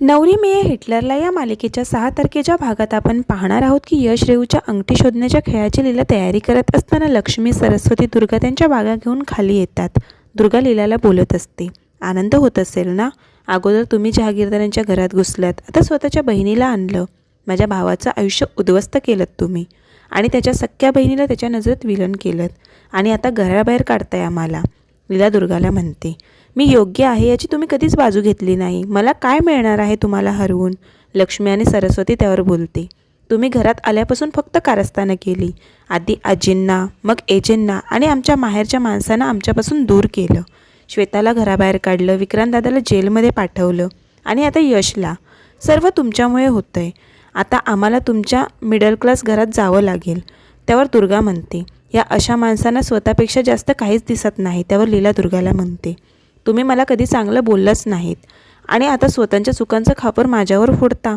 नवरी मेये हिटलरला या मालिकेच्या सहा तारखेच्या भागात आपण पाहणार आहोत की यश रेऊच्या अंगठी शोधण्याच्या खेळाची लीला तयारी करत असताना लक्ष्मी सरस्वती दुर्गा त्यांच्या बागा घेऊन खाली येतात. दुर्गा लीलाला बोलत असते आनंद होत असेल ना? अगोदर तुम्ही जहागीरदारांच्या घरात घुसल्यात आता स्वतःच्या बहिणीला आणलं. माझ्या भावाचं आयुष्य उद्ध्वस्त केलं तुम्ही. आणि त्याच्या सख्या बहिणीला त्याच्या नजरेत विलन केलं आणि आता घराबाहेर काढताय आम्हाला लीला दुर्गाला म्हणते. मी योग्य आहे याची तुम्ही कधीच बाजू घेतली नाही. मला काय मिळणार आहे तुम्हाला हरवून? लक्ष्मी आणि सरस्वती त्यावर बोलते. तुम्ही घरात आल्यापासून फक्त कारस्थानं केली. आधी आजींना मग एजेंना आणि आमच्या माहेरच्या माणसांना आमच्यापासून दूर केलं. श्वेताला घराबाहेर काढलं विक्रांत दादाला जेलमध्ये पाठवलं आणि आता यशला. सर्व तुमच्यामुळे होतं आहे आता आम्हाला तुमच्या मिडल क्लास घरात जावं लागेल. त्यावर दुर्गा म्हणते. या अशा माणसांना स्वतःपेक्षा जास्त काहीच दिसत नाही त्यावर लीला दुर्गाला म्हणते. तुम्ही मला कधी चांगलं बोललंच नाहीत. आणि आता स्वतःच्या चुकांचं खापर माझ्यावर फोडता.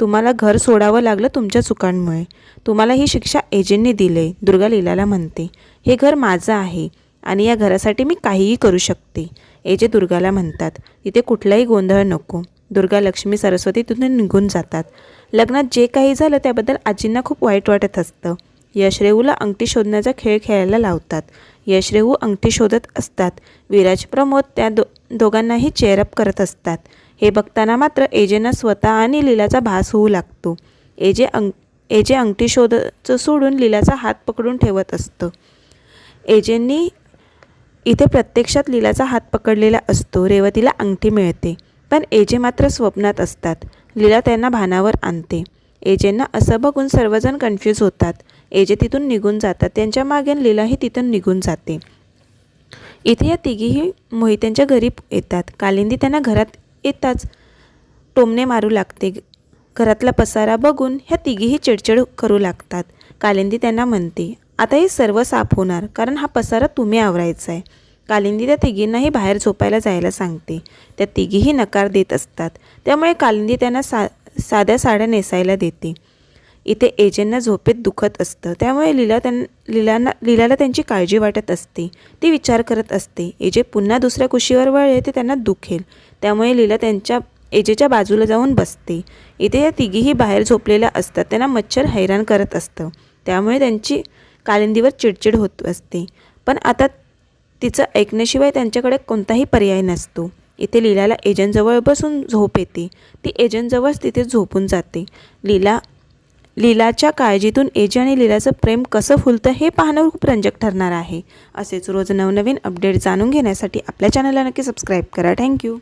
तुम्हाला घर सोडावं लागलं तुमच्या चुकांमुळे. तुम्हाला ही शिक्षा एजेंटने दिले दुर्गा लीलाला म्हणते. हे घर माझं आहे आणि या घरासाठी मी काहीही करू शकते एजे दुर्गाला म्हणतात. इथे कुठलाही गोंधळ नको. दुर्गा लक्ष्मी सरस्वती तिथून निघून जातात. लग्नात जे काही झालं त्याबद्दल आजींना खूप वाईट वाटत असतं. यशरेऊला अंगठी शोधण्याचा खेळ खेळायला लावतात. यशरेहू अंगठी शोधत असतात. विराज प्रमोद त्या दो दोघांनाही चेअरअप करत असतात. हे बघताना मात्र एजेंना स्वतः आणि लीलाचा भास होऊ लागतो. एजे अंग एजे अंगठी शोधचं सोडून लीलाचा हात पकडून ठेवत असतं. एजेंनी इथे प्रत्यक्षात लीलाचा हात पकडलेला असतो. रेवतीला अंगठी मिळते. पण एजे मात्र स्वप्नात असतात. लीला त्यांना भानावर आणते. एजेंना असं बघून सर्वजण कन्फ्यूज होतात. एजे तिथून निघून जातात. त्यांच्या मागे लीलाही तिथून निघून जाते. इथे या तिघीही मोहित्यांच्या घरी येतात. कालिंदी त्यांना घरात येताच टोमणे मारू लागते. घरातला पसारा बघून ह्या तिघीही चिडचिड करू लागतात. कालिंदी त्यांना म्हणते आता हे सर्व साफ होणार कारण हा पसारा तुम्ही आवरायचा आहे कालिंदी त्या तिघींनाही बाहेर झोपायला जायला सांगते. त्या तिघीही नकार देत असतात. त्यामुळे कालिंदी त्यांना सा साध्या साड्या नेसायला देते. इथे एजेंना झोपेत दुखत असतं. त्यामुळे लीला त्यां लीलांना लीलाला त्यांची काळजी वाटत असते. ती विचार करत असते. एजे पुन्हा दुसऱ्या कुशीवर वळले ते त्यांना दुखेल. त्यामुळे लीला त्यांच्या एजेच्या बाजूला जाऊन बसते. इथे या तिघीही बाहेर झोपलेल्या असतात. त्यांना मच्छर हैराण करत असतं. त्यामुळे त्यांची कालिंदीवर चिडचिड होत असते. पण आता तिचं ऐकण्याशिवाय त्यांच्याकडे कोणताही पर्याय नसतो. इथे लीलाला एजंटजवळ बसून झोप येते. ती एजंटजवळच तिथे झोपून जाते. लीला लीलाच्या काळजीतून एजी आणि लीलाचं प्रेम कसं फुलतं हे पाहणं खूप रंजक ठरणार आहे. असेच रोज नवनवीन अपडेट जाणून घेण्यासाठी आपल्या चॅनलला नक्की सबस्क्राईब करा. थँक्यू